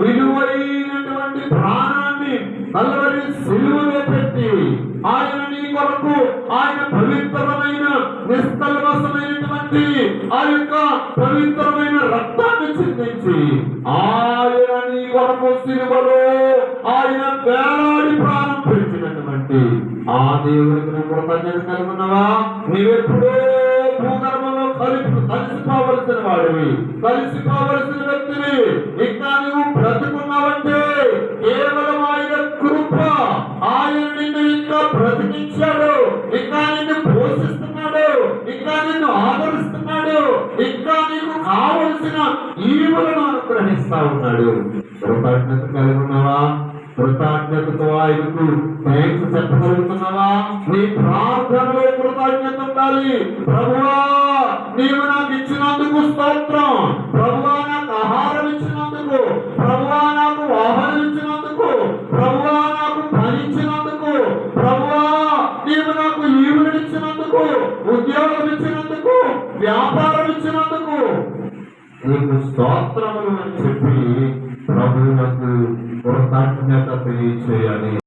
విలువైనటువంటి ప్రాణాన్ని కలవరి సిలువలో పెట్టి ఆయన నీ కొరకు ఆయన పవిత్రమైన నిష్కల్మసమైనటువంటి ఆ యొక్క పవిత్రమైన రక్తాన్ని చిందించి ఆయన నీ కొరకు సిలువలో ఆయన వేలాడి ప్రాణం పెంచినటువంటి ఆ దేవునికి నువ్వు కృతజ్ఞత కలుగున్నావా నీవెప్పుడో భూగర్భంలో కలిపి కలిసిపోవలసిన వాడివి. కలిసిపోవలసిన వ్యక్తివి. ఇంకా నువ్వు కేవలం ఆయన కృప ఆయన నిన్ను ఇంకా బ్రతికించాడు. ఇంకా నిన్ను పోషిస్తున్నాడు. ఇంకా నిన్ను ఆదరిస్తున్నాడు. ఇంకా నీకు కావలసిన ఈవులను అనుగ్రహిస్తా ఉన్నాడు. కృతజ్ఞత కలిగి ఉన్నావా? కృతజ్ఞతతో ఆయనకు థ్యాంక్స్ చెప్పగలుగుతున్నావా? నీ ప్రార్థనలో కృతజ్ఞత ఉండాలి. ప్రభువా నీవు నాకు ఇచ్చినందుకు స్తోత్రం. ప్రభువా ఇచ్చినందుకు వ్యాపారం ఇచ్చినందుకు. నీకు స్తోత్రములు అని చెప్పి ప్రభువులకు కృతజ్ఞత తెలియచేయాలి.